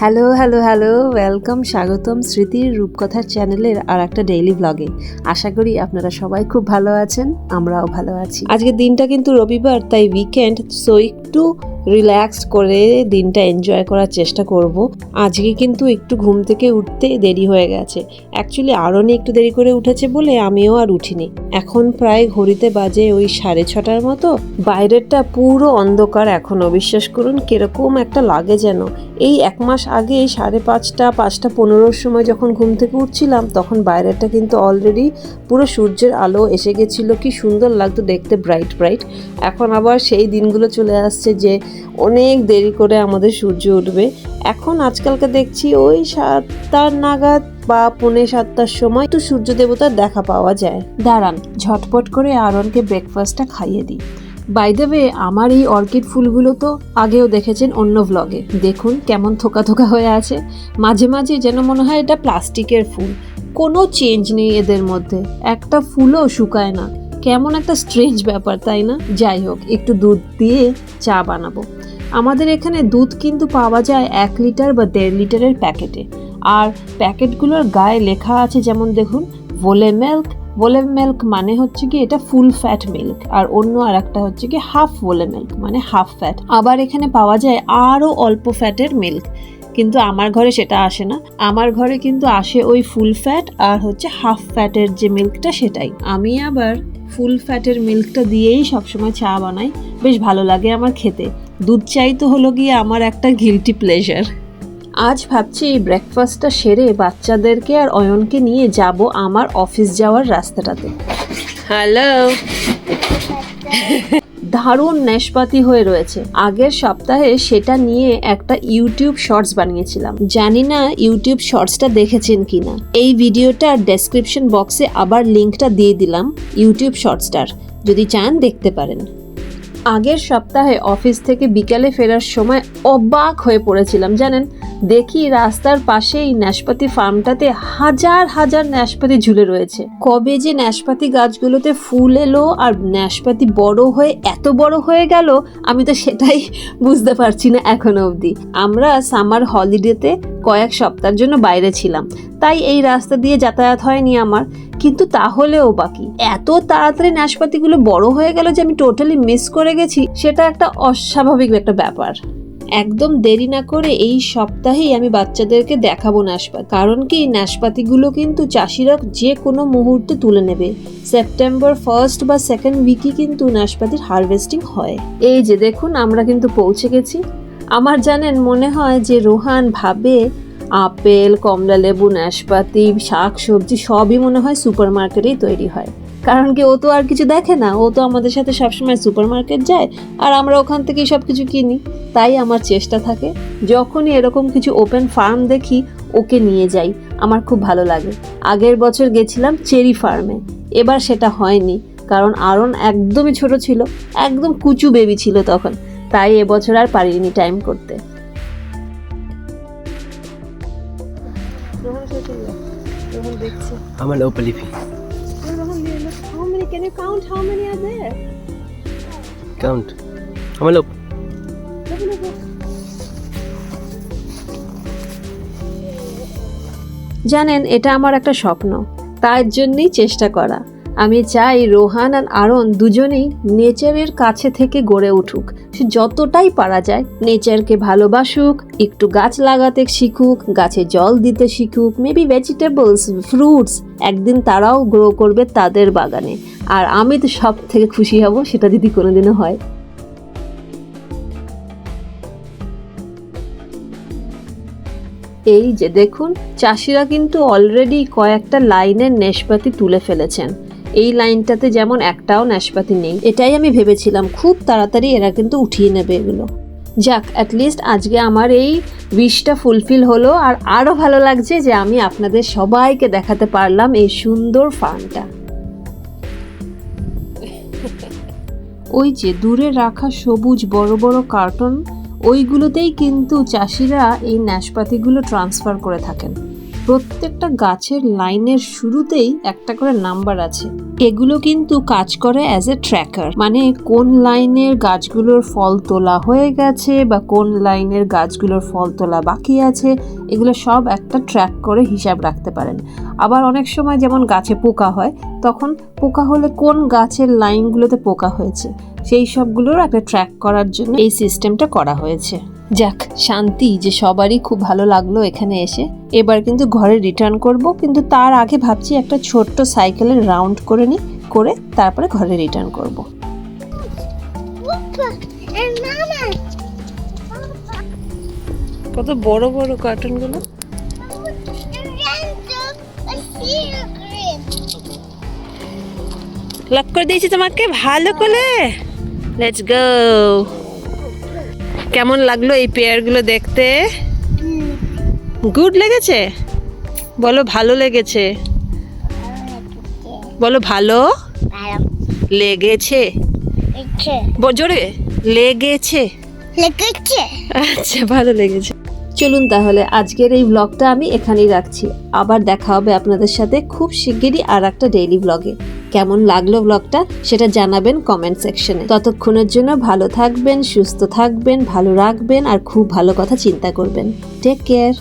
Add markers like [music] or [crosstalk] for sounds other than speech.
Hello hello hello welcome স্বাগতম স্মৃতির রূপকথার চ্যানেলের আর একটা ডেইলি ব্লগে আশা করি আপনারা সবাই খুব ভালো আছেন, আমরাও ভালো আছি। আজকে দিনটা কিন্তু রবিবার, তাই উইকেন্ড সো একটু রিল্যাক্স করে দিনটা এনজয় করার চেষ্টা করব। আজকে কিন্তু একটু ঘুম থেকে উঠতে দেরি হয়ে গেছে। অ্যাকচুয়ালি আরও একটু দেরি করে উঠেছে বলে আমিও আর উঠিনি। এখন প্রায় ঘড়িতে বাজে ওই সাড়ে ছটার মতো। বাইরেরটা পুরো অন্ধকার এখনও বিশ্বাস করুন, কীরকম একটা লাগে যেন। এই এক মাস আগে এই সাড়ে পাঁচটা পাঁচটা পনেরোর সময় যখন ঘুম থেকে উঠছিলাম, তখন বাইরেটা কিন্তু অলরেডি পুরো সূর্যের আলো এসে গেছিল। কি সুন্দর লাগতো দেখতে ব্রাইট ব্রাইট এখন আবার সেই দিনগুলো চলে আসছে যে অনেক দেরি করে আমাদের সূর্য উঠবে। এখন আজকালকে দেখছি ওই সাতটার নাগাদ বা পৌনে সাতটার সময় একটু সূর্য দেবতার দেখা পাওয়া যায়। দাঁড়ান, ঝটপট করে আরনকে ব্রেকফাস্টটা খাইয়ে দিই। বাই আমার এই অর্কিড ফুলগুলো তো আগেও দেখেছেন অন্য ব্লগে দেখুন কেমন থোকা থোকা হয়ে আছে। মাঝে মাঝে যেন মনে হয় এটা প্লাস্টিকের ফুল। কোনো চেঞ্জ নেই এদের মধ্যে। একটা ফুলও শুকায় না। কেমন একটা স্ট্রেঞ্জ ব্যাপার, তাই না? যাই হোক, একটু দুধ দিয়ে চা বানাবো। আমাদের এখানে দুধ কিন্তু পাওয়া যায় এক লিটার বা দেড় লিটারের প্যাকেটে। আর প্যাকেটগুলোর গায়ে লেখা আছে যেমন দেখুন, ভোলে মিল্ক ভোলে মিল্ক মানে হচ্ছে কি এটা ফুল ফ্যাট মিল্ক আর অন্য আর একটা হচ্ছে কি হাফ ভোলে মিল্ক মানে হাফ ফ্যাট আবার এখানে পাওয়া যায় আরও অল্প ফ্যাটের মিল্ক কিন্তু আমার ঘরে সেটা আসে না। আমার ঘরে কিন্তু আসে ওই ফুল ফ্যাট আর হচ্ছে হাফ ফ্যাটের যে মিল্কটা সেটাই। আমি আবার ফুল ফ্যাটের মিল্কটা দিয়েই সবসময় চা বানাই। বেশ ভালো লাগে আমার খেতে। দুধ চাই তো হলো গিয়ে আমার একটা গিলটি প্লেজার আজ ভাবছি ব্রেকফাস্টটা সেরে বাচ্চাদেরকে আর অয়নকে নিয়ে যাব আমার অফিস যাওয়ার রাস্তাটাতে। হ্যালো দারুণ নেশপাতি হয়ে রয়েছে। আগের সপ্তাহে সেটা নিয়ে একটা ইউটিউব শর্টস বানিয়েছিলাম। জানি না ইউটিউব শর্টসটা দেখেছেন কিনা। এই ভিডিওটার ডেসক্রিপশন বক্সে আবার লিঙ্কটা দিয়ে দিলাম ইউটিউব শর্টসটার। যদি চান দেখতে পারেন। আগের সপ্তাহে অফিস থেকে বিকালে ফেরার সময় অবাক হয়ে পড়েছিলাম, জানেন? দেখি রাস্তার পাশেই ন্যাশপাতি ফার্মটাতে হাজার হাজার ন্যাশপাতি ঝুলে রয়েছে। কবে যে ন্যাশপাতি গাছগুলোতে ফুল এলো আর ন্যাশপাতি বড় হয়ে এত বড় হয়ে গেল, আমি তো সেটাই [laughs] বুঝতে পারছি না এখনও অবধি। আমরা সামার হলিডেতে কয়েক সপ্তাহের জন্য বাইরে ছিলাম। তাই এই রাস্তা দিয়ে যাতায়াত হয়নি আমার। কিন্তু তাহলেও বাকি এত তাড়াতাড়ি নাশপাতিগুলো বড় হয়ে গেল যে আমি টোটালি মিস করে গেছি, সেটা একটা অস্বাভাবিক একটা ব্যাপার। একদম দেরি না করে এই সপ্তাহেই আমি বাচ্চাদেরকে দেখাবো নাশপাতি কারণ কি, নাশপাতিগুলো কিন্তু চাষিরা যে কোনো মুহূর্তে তুলে নেবে। সেপ্টেম্বর ফার্স্ট বা সেকেন্ড উইকে কিন্তু নাশপাতির হারভেস্টিং হয়। এই যে দেখুন, আমরা কিন্তু পৌঁছে গেছি। আমার জানেন, মনে হয় যে রোহান ভাবে আপেল কমলা লেবু নাশপাতি শাক সবজি সবই মনে হয় সুপার মার্কেটেই তৈরি হয়। কারণ কি ও তো আর কিছু দেখে না। ও তো আমাদের সাথে সবসময় সুপার মার্কেট যায় আর আমরা ওখান থেকেই সব কিছু কিনি। তাই আমার চেষ্টা থাকে যখনই এরকম কিছু ওপেন ফার্ম দেখি ওকে নিয়ে যাই। আমার খুব ভালো লাগে। আগের বছর গেছিলাম চেরি ফার্মে এবার সেটা হয়নি কারণ আরন একদমই ছোট ছিল একদম কুচু বেবি ছিল তখন। তাই এবছর আর পারিনি টাইম করতে। দেখছে। I'm Can you count how many are there? Count. I'm a loop. জানেন এটা আমার একটা স্বপ্ন তার জন্যই চেষ্টা করা আমি চাই রোহান আর আরন দুজনেই নেচারের কাছে থেকে গড়ে উঠুক সে যতটাই পারা যায় নেচারকে ভালোবাসুক একটু গাছ লাগাতে শিখুক গাছে জল দিতে শিখুক মেবি ভেজিটেবলস ফ্রুটস একদিন তারাও গ্রো করবে তাদের বাগানে আর আমি তো সব থেকে খুশি হব, সেটা যদি কোনোদিনও হয়। এই যে দেখুন, চাষিরা কিন্তু অলরেডি কয়েকটা লাইনের নেশপাতি তুলে ফেলেছেন। এই লাইনটাতে যেমন একটাও নাশপাতি নেই। এটাই আমি ভেবেছিলাম, খুব তাড়াতাড়ি এরা কিন্তু উঠিয়ে নেবে এগুলো। যাক অ্যাটলিস্ট আজকে আমার এই উইশটা ফুলফিল হলো, আর আরও ভালো লাগছে যে আমি আপনাদের সবাইকে দেখাতে পারলাম এই সুন্দর ফার্মটা ওই যে দূরে রাখা সবুজ বড় বড় কার্টন, ওইগুলোতেই কিন্তু চাষিরা এই নাশপাতিগুলো ট্রান্সফার করে থাকেন। প্রত্যেকটা গাছের লাইনের শুরুতেই একটা করে নাম্বার আছে। এগুলো কিন্তু কাজ করে অ্যাজ এ ট্র্যাকার মানে কোন লাইনের গাছগুলোর ফল তোলা হয়ে গেছে বা কোন লাইনের গাছগুলোর ফল তোলা বাকি আছে, এগুলো সব একটা ট্র্যাক করে হিসাব রাখতে পারেন। আবার অনেক সময় যেমন গাছে পোকা হয়, তখন পোকা হলে কোন গাছের লাইনগুলোতে পোকা হয়েছে, সেই সবগুলোর একটা ট্র্যাক করার জন্য এই সিস্টেমটা করা হয়েছে। যাক, শান্তি, যে সবারই খুব ভালো লাগল এখানে এসে। এবার কিন্তু ঘরে রিটার্ন করব, কিন্তু তার আগে ভাবছি একটা ছোট্ট সাইকেলের রাউন্ড করে নিই, করে তারপরে ঘরে রিটার্ন করব. কত বড় বড় কার্টুনগুলো লক করে দিয়েছি তোমাকে, ভালো করে। লেটস গো কেমন লাগল এই পেয়ারগুলো দেখতে? গুড লেগেছে? বলো ভালো লেগেছে। বলো ভালো? লেগেছে? জোরে? লেগেছে। লেগেছে। আচ্ছা ভালো লেগেছে। চলুন তাহলে আজকের এই ব্লগটা আমি এখানেই রাখছি। আবার দেখা হবে আপনাদের সাথে খুব শিগগিরই আর একটা ডেইলি ব্লগে কেমন লাগল ব্লগটা সেটা জানাবেন কমেন্ট সেকশনে ততক্ষণের জন্য ভালো থাকবেন, সুস্থ থাকবেন, ভালো রাখবেন আর খুব ভালো কথা চিন্তা করবেন। Take care